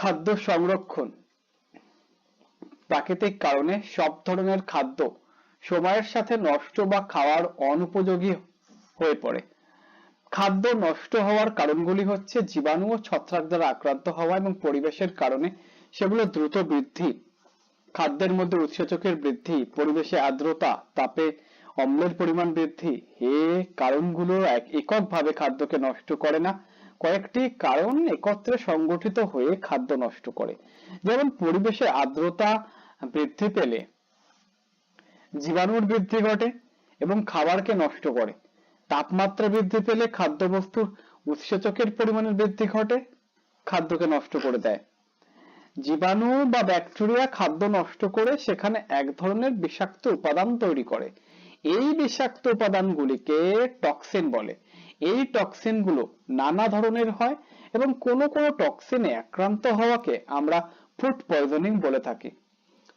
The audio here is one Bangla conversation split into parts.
খাদ্য সংরক্ষণ। প্রাকৃতিক কারণে সব ধরনের খাদ্য সময়ের সাথে নষ্ট বা খাওয়ার অনুপযোগী হয়ে পড়ে। খাদ্য নষ্ট হওয়ার কারণগুলি হচ্ছে জীবাণু ও ছত্রাক দ্বারা আক্রান্ত হওয়া এবং পরিবেশের কারণে সেগুলো দ্রুত বৃদ্ধি। খাদ্যের মধ্যে উৎসেচকের বৃদ্ধি, পরিবেশে আর্দ্রতা, তাপে অম্লের পরিমাণ বৃদ্ধি, এ কারণগুলো এক এককভাবে খাদ্যকে নষ্ট করে না। কয়েকটি কারণ একত্রে সংগঠিত হয়ে খাদ্য নষ্ট করে। যেমন পরিবেশে আর্দ্রতা বৃদ্ধি পেলে জীবাণুর বৃদ্ধি ঘটে এবং খাবারকে নষ্ট করে। তাপমাত্রা বৃদ্ধি পেলে খাদ্যবস্তুর উৎসেচকের পরিমাণের বৃদ্ধি ঘটে, খাদ্যকে নষ্ট করে দেয়। জীবাণু বা ব্যাকটেরিয়া খাদ্য নষ্ট করে সেখানে এক ধরনের বিষাক্ত উপাদান তৈরি করে। এই বিষাক্ত উপাদানগুলিকে টক্সিন বলে। এই টক্সিনগুলো নানা ধরনের হয় এবং কোনো কোনো টক্সিনে আক্রান্ত হওয়াকে আমরা ফুড পয়জনিং বলে থাকি।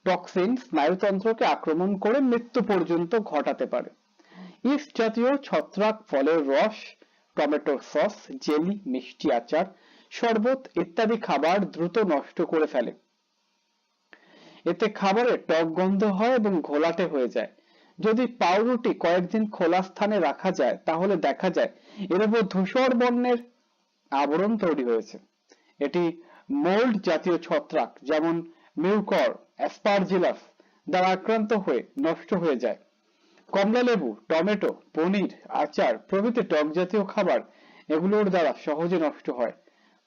টক্সিন স্নায়ুতন্ত্রকে আক্রমণ করে মৃত্যু পর্যন্ত ঘটাতে পারে। ইস্ট জাতীয় ছত্রাক ফলের রস টমেটোর সস, জেলি, মিষ্টি আচার, শরবত ইত্যাদি খাবার দ্রুত নষ্ট করে ফেলে। এতে খাবারে টক গন্ধ হয় এবং ঘোলাটে হয়ে যায়। যদি পাউরুটি কয়েকদিন খোলা স্থানে রাখা যায়, তাহলে দেখা যায় এর উপর ধূসর বর্ণের আবরণ তৈরি হয়েছে। এটি মোল্ড জাতীয় ছত্রাক, যেমন মিউকর অ্যাসপারজিলাস দ্বারা আক্রান্ত হয়ে নষ্ট হয়ে যায়। কমলা লেবু, টমেটো, পনির, আচার প্রভৃতি টক জাতীয় খাবার এগুলোর দ্বারা সহজে নষ্ট হয়।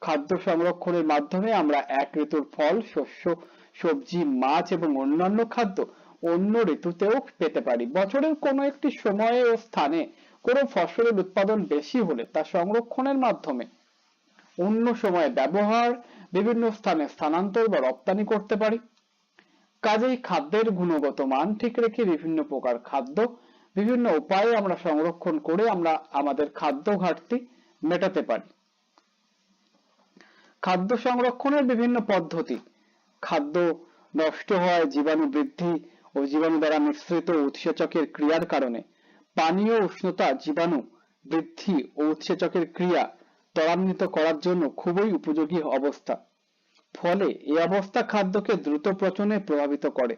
খাদ্য সংরক্ষণের মাধ্যমে আমরা এক ঋতুর ফল, শস্য, সবজি, মাছ এবং অন্যান্য খাদ্য অন্য ঋতুতেও পেতে পারি। বছরের কোনো একটি সময়ে ও স্থানে কোনো ফসলের উৎপাদন বেশি হলে তা সংরক্ষণের মাধ্যমে অন্য সময়ে ব্যবহার, বিভিন্ন স্থানে স্থানান্তর বা রপ্তানি করতে পারি। কাজেই খাদ্যের গুণগত মান ঠিক রেখে বিভিন্ন প্রকার খাদ্য, বিভিন্ন উপায়ে আমরা সংরক্ষণ করে আমরা আমাদের খাদ্য ঘাটতি মেটাতে পারি। খাদ্য সংরক্ষণের বিভিন্ন পদ্ধতি। খাদ্য নষ্ট হয়, জীবাণু বৃদ্ধি ও জীবাণু দ্বারা মিশ্রিত উৎসেচকের ক্রিয়ার কারণে পানীয় উষ্ণতা জীবাণু বৃদ্ধি ও উৎসেচকের ক্রিয়া ত্বরান্বিত করার জন্য খুবই উপযোগী অবস্থা। ফলে এই অবস্থা খাদ্যকে দ্রুত পচনে প্রভাবিত করে।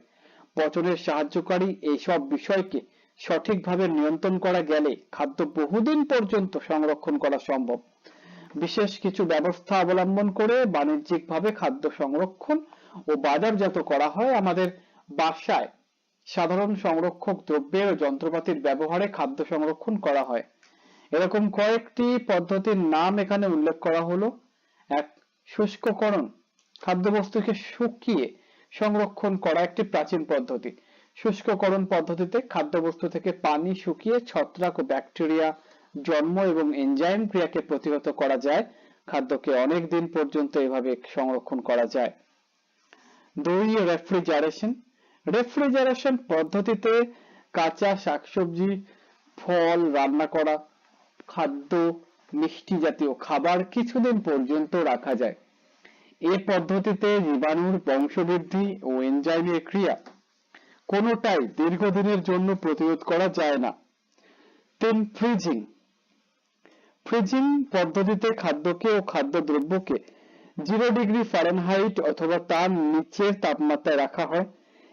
পচনের সাহায্যকারী এইসব বিষয়কে সঠিকভাবে নিয়ন্ত্রণ করা গেলে খাদ্য বহুদিন পর্যন্ত সংরক্ষণ করা সম্ভব। বিশেষ কিছু ব্যবস্থা অবলম্বন করে বাণিজ্যিকভাবে খাদ্য সংরক্ষণ ও বাজারজাত করা হয় আমাদের বাসায়। সাধারণ সংরক্ষক দ্রব্যের যন্ত্রপাতির ব্যবহারে খাদ্য সংরক্ষণ করা হয়। এরকম কয়েকটি পদ্ধতির নাম এখানে উল্লেখ করা হলো। এক, শুষ্ককরণ। খাদ্যবস্তুকে শুকিয়ে সংরক্ষণ করা একটি প্রাচীন পদ্ধতি। শুষ্ককরণ পদ্ধতিতে খাদ্যবস্তু থেকে পানি শুকিয়ে ছত্রাক ও ব্যাকটেরিয়া, জন্ম এবং এনজাইম ক্রিয়াকে প্রতিহত করা যায়। খাদ্যকে অনেক দিন পর্যন্ত এভাবে সংরক্ষণ করা যায়। দুই, রেফ্রিজারেশন। রেফ্রিজারেশন পদ্ধতিতে কাঁচা শাকসবজি, ফল রান্না করা, খাদ্য, মিষ্টি জাতীয় খাবার কিছুদিন পর্যন্ত রাখা যায়। এ পদ্ধতিতে জীবাণুর বংশবৃদ্ধি ও এনজাইমের ক্রিয়া কোনোটাই দীর্ঘদিনের জন্য প্রতিরোধ করা যায় না। তিন ফ্রিজিং ফ্রিজিং পদ্ধতিতে খাদ্যকে ও খাদ্যদ্রব্যকে জিরো ডিগ্রি ফারেনহাইট অথবা তার নিচের তাপমাত্রায় রাখা হয়।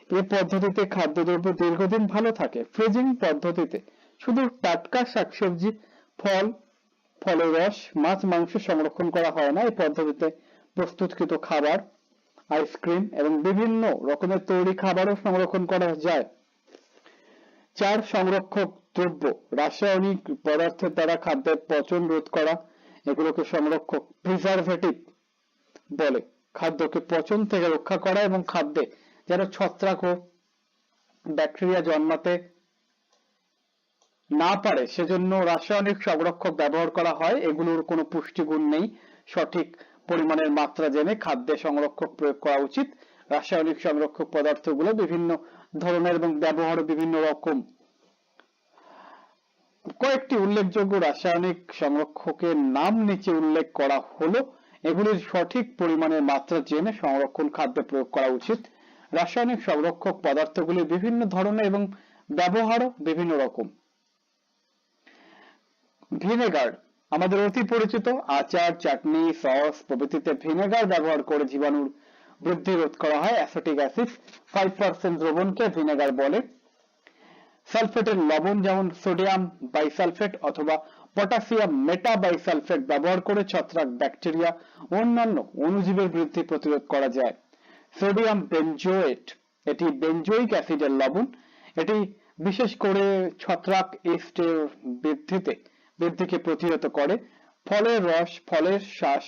এ পদ্ধতিতে খাদ্যদ্রব্য দীর্ঘদিন ভালো থাকে। ফ্রিজিং পদ্ধতিতে শুধু টাটকা শাকসবজি, ফল, ফলের রস, মাছ, মাংস সংরক্ষণ করা হয় না। এই পদ্ধতিতে প্রস্তুতকৃত খাবার, আইসক্রিম এবং বিভিন্ন রকমের তৈরি খাবারও সংরক্ষণ করা যায়। চার সংরক্ষক দ্রব্য, রাসায়নিক পদার্থের দ্বারা খাদ্যের পচন রোধ করা, এগুলোকে সংরক্ষক প্রিজারভেটিভ বলে। খাদ্যকে পচন থেকে রক্ষা করা এবং খাদ্যে যেন ছত্রাক ও ব্যাকটেরিয়া জন্মাতে না পারে। সেজন্য রাসায়নিক সংরক্ষক ব্যবহার করা হয়। এগুলোর কোনো পুষ্টিগুণ নেই। সঠিক পরিমাণের মাত্রা জেনে খাদ্যে সংরক্ষক প্রয়োগ করা উচিত। রাসায়নিক সংরক্ষক পদার্থগুলো বিভিন্ন ধরনের এবং ব্যবহার বিভিন্ন রকম। কয়েকটি উল্লেখযোগ্য রাসায়নিক সংরক্ষকের নাম নিচে উল্লেখ করা হলো। এগুলির সঠিক পরিমাণের মাত্রা জেনে সংরক্ষণ খাদ্যে প্রয়োগ করা উচিত। রাসায়নিক সংরক্ষক পদার্থগুলি বিভিন্ন ধরনের এবং ব্যবহারও বিভিন্ন রকম। ভিনেগার, আমাদের অতি পরিচিত আচার, চাটনি, সস প্রভৃতিতে ভিনেগার ব্যবহার করে জীবাণুর বৃদ্ধি রোধ করা হয়। অ্যাসিটিক অ্যাসিড ফাইভ পার্সেন্ট দ্রবণকে ভিনেগার বলে। সালফেটের লবণ যেমন সোডিয়াম বাইসালফেট অথবা পটাশিয়াম মেটা বাইসালফেট ব্যবহার করে ছত্রাক ব্যাকটেরিয়া অন্যান্য অণুজীবের বৃদ্ধি প্রতিরোধ করা যায়। সোডিয়াম বেনজোয়েট এটি বেনজোইক অ্যাসিডের লবণ, এটি বিশেষ করে ছত্রাক ইস্টের বৃদ্ধিতে, বৃদ্ধিকে প্রতিহত করে, ফলের রস, ফলের শ্বাস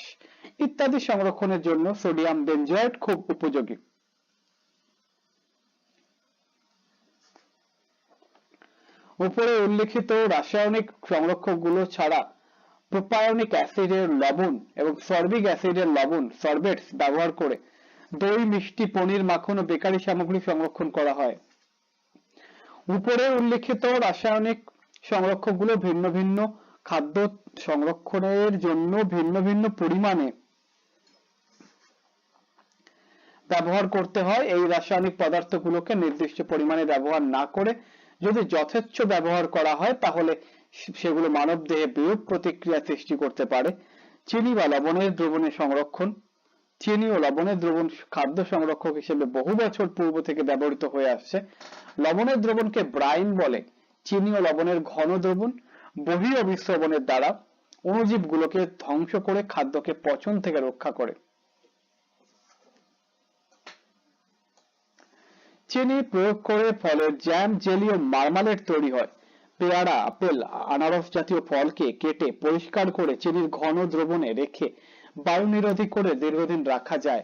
ইত্যাদি সংরক্ষণের জন্য সোডিয়াম বেনজয়েট খুব উপযোগী। উপরে উল্লেখিত রাসায়নিক সংরক্ষকগুলো ছাড়া প্রোপায়নিক অ্যাসিডের লবণ এবং সর্বিক অ্যাসিডের লবণ সরবেটস ব্যবহার করে দই, মিষ্টি, পনির, মাখন ও বেকারি সামগ্রী সংরক্ষণ করা হয়। উপরে উল্লেখিত রাসায়নিক সংরক্ষকগুলো ভিন্ন ভিন্ন খাদ্য সংরক্ষণের জন্য ভিন্ন ভিন্ন পরিমাণে ব্যবহার করতে হয়। এই রাসায়নিক পদার্থগুলোকে নির্দিষ্ট পরিমাণে ব্যবহার না করে যদি যথেচ্ছ ব্যবহার করা হয়, তাহলে সেগুলো মানব দেহে বিরূপ প্রতিক্রিয়া সৃষ্টি করতে পারে। চিনি বা লবণের দ্রবণের সংরক্ষণ চিনি ও লবণের দ্রবণ খাদ্য সংরক্ষক হিসেবে বহু বছর পূর্ব থেকে ব্যবহৃত হয়ে আসছে। লবণের দ্রবণকে ব্রাইন বলে। চিনি ও লবণের ঘন দ্রবণ বহি অভিশ্রবণের দ্বারা অণুজীবগুলোকে ধ্বংস করে খাদ্যকে পচন থেকে রক্ষা করে। চিনি প্রয়োগ করে ফলের জ্যাম, জেলি ও মার্মালেড তৈরি হয়। পেয়ারা, আপেল, আনারস জাতীয় ফলকে কেটে পরিষ্কার করে চিনির ঘন দ্রবণে রেখে বায়ু নিরোধী করে দীর্ঘদিন রাখা যায়।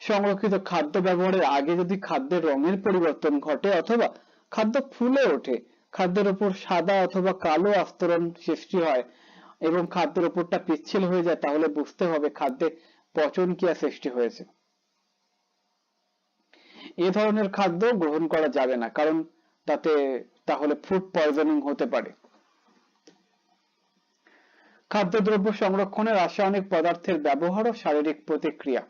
সংরক্ষিত খাদ্য ব্যবহারের আগে যদি খাদ্যের রঙের পরিবর্তন ঘটে অথবা খাদ্য ফুলে ওঠে, খাদ্যের উপর সাদা অথবা কালো আস্তরণ সৃষ্টি হয় এবং খাদ্যের উপরটা পিচ্ছিল হয়ে যায়, তাহলে বুঝতে হবে খাদ্যে পচন ক্রিয়া সৃষ্টি হয়েছে। এ ধরনের খাদ্য গ্রহণ করা যাবে না, কারণ তাতে তাহলে ফুড পয়জনিং হতে পারে। খাদ্যদ্রব্য সংরক্ষণে রাসায়নিক পদার্থের ব্যবহার ও শারীরিক প্রতিক্রিয়া।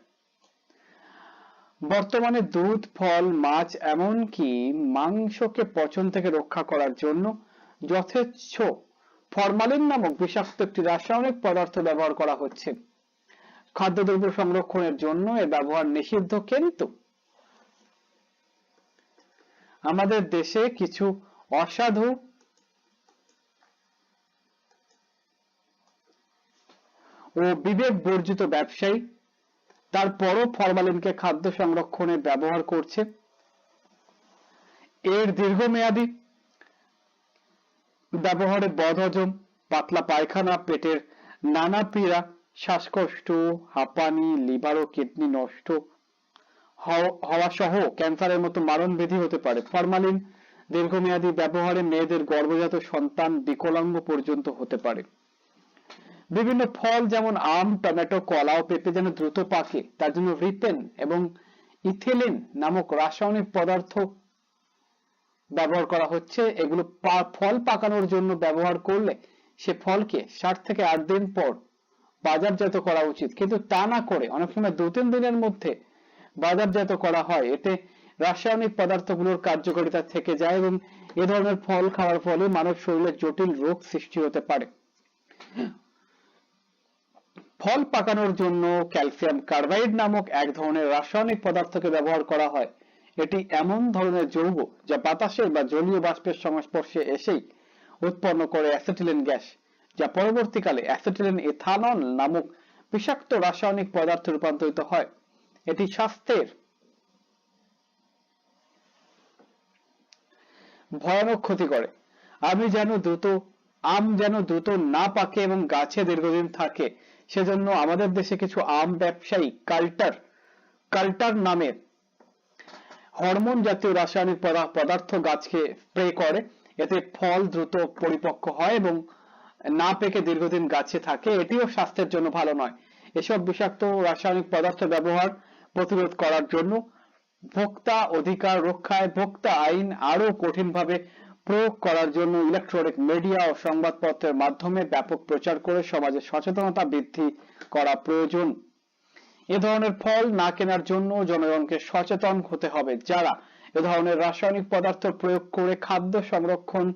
বর্তমানে দুধ, ফল, মাছ, এমনকি মাংসকে পচন থেকে রক্ষা করার জন্য যথেচ্ছ ফরমালিন নামক বিষাক্ত একটি রাসায়নিক পদার্থ ব্যবহার করা হচ্ছে। খাদ্যদ্রব্য সংরক্ষণের জন্য এর ব্যবহার নিষিদ্ধ কিন্তু আমাদের দেশে কিছু অসাধু ও বিবেক বর্জিত ব্যবসায়ী। তারপরও ফরমালিনকে খাদ্য সংরক্ষণে ব্যবহার করছে। এর দীর্ঘমেয়াদী ব্যবহারে বদহজম, পাতলা পায়খানা, পেটের নানা পীড়া, শ্বাসকষ্ট, হাঁপানি, লিভার ও কিডনি নষ্ট হওয়া সহ ক্যান্সারের মতো মারণ ব্যাধি হতে পারে। ফরমালিন দীর্ঘমেয়াদী ব্যবহারে মেয়েদের গর্ভজাত সন্তান বিকলাঙ্গ পর্যন্ত হতে পারে। বিভিন্ন ফল যেমন আম, টমেটো কলা ও পেঁপে যেন দ্রুত পাকে, তার জন্য রিপেন এবং ইথিলিন নামক রাসায়নিক পদার্থ ব্যবহার করা হচ্ছে। এগুলো ফল পাকানোর জন্য ব্যবহার করলে সে ফলকে ষাট থেকে আট দিন পর বাজারজাত করা উচিত। কিন্তু তা না করে অনেক সময় দু তিন দিনের মধ্যে বাজারজাত করা হয়। এতে রাসায়নিক পদার্থগুলোর কার্যকারিতা থেকে যায় এবং এ ধরনের ফল খাওয়ার ফলে মানব শরীরে জটিল রোগ সৃষ্টি হতে পারে। ফল পাকানোর জন্য ক্যালসিয়াম কার্বাইড নামক এক ধরনের রাসায়নিক পদার্থকে ব্যবহার করা হয়। এটি এমন ধরনের যৌগ যা বাতাসের বা জলীয় বাষ্পের সংস্পর্শে এসেই উৎপন্ন করে অ্যাসিটিলিন গ্যাস যা পরবর্তীকালে অ্যাসিটিলিন ইথানল নামক বিষাক্ত রাসায়নিক পদার্থে রূপান্তরিত হয়। এটি স্বাস্থ্যের ভয়ানক ক্ষতি করে। আমি যেন দ্রুত আম যেন দ্রুত না পাকে এবং গাছে দীর্ঘদিন থাকে। সেজন্য আমাদের দেশে কিছু আম ব্যবসায়ী, কাল্টার কাল্টার নামের হরমোন জাতীয় রাসায়নিক পদার্থ গাছকে স্প্রে করে। এতে ফল দ্রুত পরিপক্ক হয় এবং না পেকে দীর্ঘদিন গাছে থাকে। এটিও স্বাস্থ্যের জন্য ভালো নয়। এসব বিষাক্ত রাসায়নিক পদার্থ ব্যবহার প্রতিরোধ করার জন্য ভোক্তা অধিকার রক্ষায় ভোক্তা আইন আরও কঠিনভাবে প্রয়োগ করার জন্য ইলেকট্রনিক মিডিয়া ও সংবাদপত্রের মাধ্যমে ব্যাপক প্রচার করে সমাজে সচেতনতা বৃদ্ধি করা প্রয়োজন। এ ধরনের ফল না কেনার জন্য জনগণকে সচেতন হতে হবে। যারা এ ধরনের রাসায়নিক পদার্থ প্রয়োগ করে খাদ্য সংরক্ষণ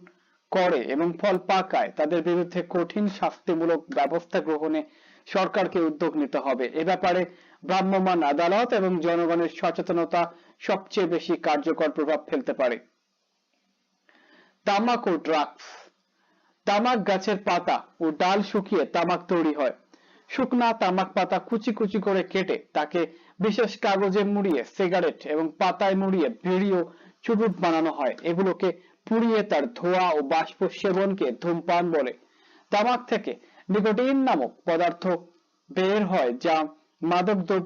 করে এবং ফল পাকায়, তাদের বিরুদ্ধে কঠিন শাস্তিমূলক ব্যবস্থা গ্রহণে সরকারকে উদ্যোগ নিতে হবে। এ ব্যাপারে ভ্রাম্যমাণ আদালত এবং জনগণের সচেতনতা সবচেয়ে বেশি কার্যকর প্রভাব ফেলতে পারে। তামাক ও ড্রাগস তামাক গাছের পাতা ও ডাল শুকিয়ে তামাক তৈরি হয়। শুকনা তামাক পাতা কুচি কুচি করে কেটে তাকে বিশেষ কাগজে মুড়িয়ে সিগারেট এবং পাতায় মুড়িয়ে বিড়ি ও চুরুট বানানো হয়। এগুলোকে পুড়িয়ে তার ধোঁয়া ও বাষ্প সেবনকে ধূমপান বলে। তামাক থেকে নিকোটিন নামক পদার্থ বের হয় যা মাদক দ্রব্য